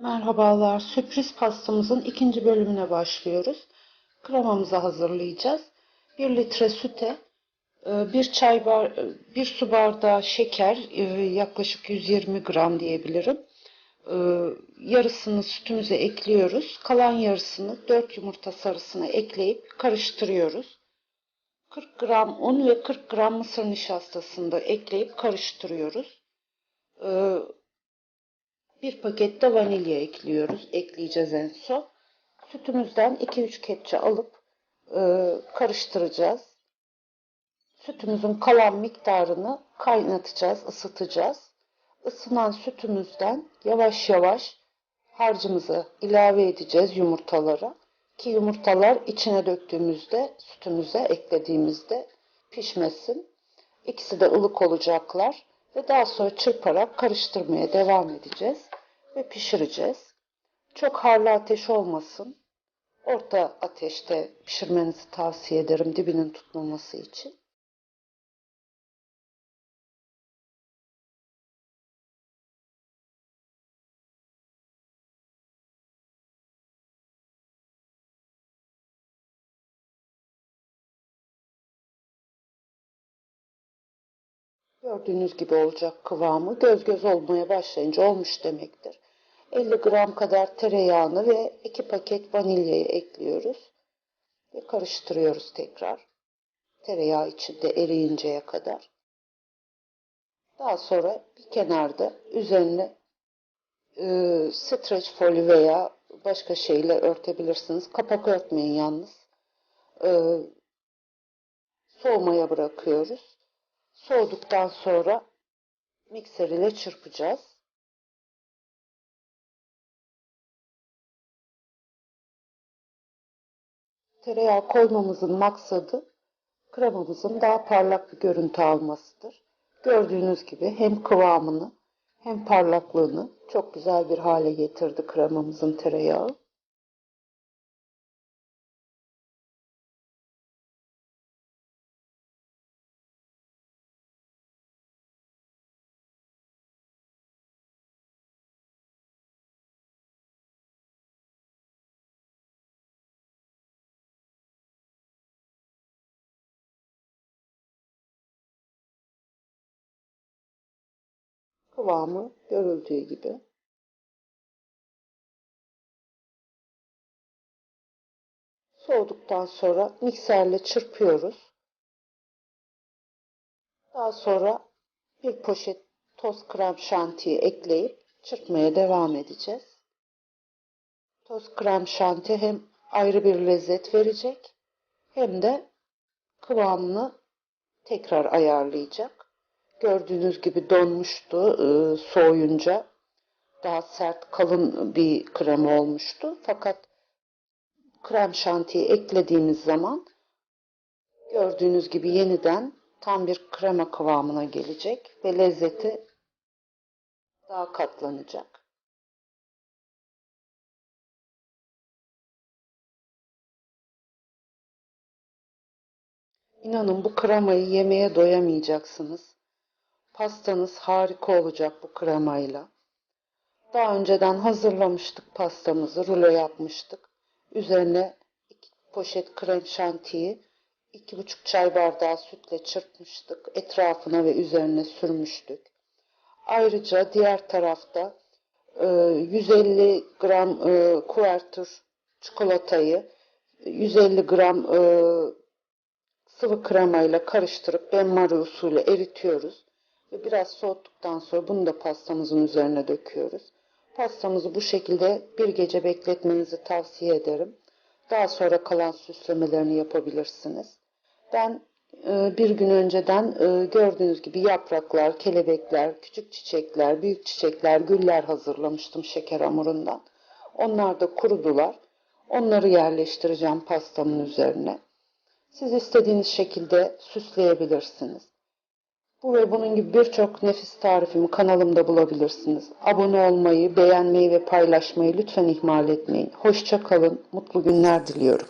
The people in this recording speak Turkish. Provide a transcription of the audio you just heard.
Merhabalar. Sürpriz pastamızın ikinci bölümüne başlıyoruz. Kremamızı hazırlayacağız. 1 litre süte, e, bir çay bar, bir su bardağı şeker, e, yaklaşık 120 gram diyebilirim. E, Yarısını sütümüze ekliyoruz. Kalan yarısını 4 yumurta sarısına ekleyip karıştırıyoruz. 40 gram un ve 40 gram mısır nişastasını da ekleyip karıştırıyoruz. Bir paket de vanilya ekliyoruz. Ekleyeceğiz en son. Sütümüzden 2-3 kepçe alıp e, karıştıracağız. Sütümüzün kalan miktarını kaynatacağız, ısıtacağız. Isınan sütümüzden yavaş yavaş harcımızı ilave edeceğiz yumurtalara. Ki yumurtalar içine döktüğümüzde, sütümüze eklediğimizde pişmesin. İkisi de ılık olacaklar ve daha sonra çırparak karıştırmaya devam edeceğiz ve pişireceğiz. Çok harlı ateş olmasın. Orta ateşte pişirmenizi tavsiye ederim dibinin tutmaması için. Gördüğünüz gibi olacak kıvamı. Göz göz olmaya başlayınca olmuş demektir. 50 gram kadar tereyağını ve 2 paket vanilyayı ekliyoruz. Ve karıştırıyoruz tekrar. Tereyağı içinde eriyinceye kadar. Daha sonra bir kenarda üzerine e, streç folyo veya başka şeyle örtebilirsiniz. Kapak örtmeyin yalnız. E, soğumaya bırakıyoruz. Soğuduktan sonra mikser ile çırpacağız. Tereyağı koymamızın maksadı kremamızın daha parlak bir görüntü almasıdır. Gördüğünüz gibi hem kıvamını hem parlaklığını çok güzel bir hale getirdi kremamızın tereyağı. Kıvamı görüldüğü gibi. Soğuduktan sonra mikserle çırpıyoruz. Daha sonra bir poşet toz krem şantiyi ekleyip çırpmaya devam edeceğiz. Toz krem şanti hem ayrı bir lezzet verecek hem de kıvamını tekrar ayarlayacak. Gördüğünüz gibi donmuştu e, soğuyunca. Daha sert, kalın bir krema olmuştu. Fakat krem şantiyi eklediğimiz zaman gördüğünüz gibi yeniden tam bir krema kıvamına gelecek ve lezzeti daha katlanacak. İnanın bu kremayı yemeye doyamayacaksınız. Pastanız harika olacak bu kremayla. Daha önceden hazırlamıştık pastamızı, rulo yapmıştık. Üzerine iki poşet krem şantiyi, iki buçuk çay bardağı sütle çırpmıştık. Etrafına ve üzerine sürmüştük. Ayrıca diğer tarafta 150 e, gram e, kuvertür çikolatayı, 150 gram e, sıvı kremayla karıştırıp benmari usulü eritiyoruz. Ve biraz soğuttuktan sonra bunu da pastamızın üzerine döküyoruz. Pastamızı bu şekilde bir gece bekletmenizi tavsiye ederim. Daha sonra kalan süslemelerini yapabilirsiniz. Ben e, bir gün önceden e, gördüğünüz gibi yapraklar, kelebekler, küçük çiçekler, büyük çiçekler, güller hazırlamıştım şeker hamurundan. Onlar da kurudular. Onları yerleştireceğim pastamın üzerine. Siz istediğiniz şekilde süsleyebilirsiniz. Bu ve bunun gibi birçok nefis tarifimi kanalımda bulabilirsiniz. Abone olmayı, beğenmeyi ve paylaşmayı lütfen ihmal etmeyin. Hoşça kalın, mutlu günler diliyorum.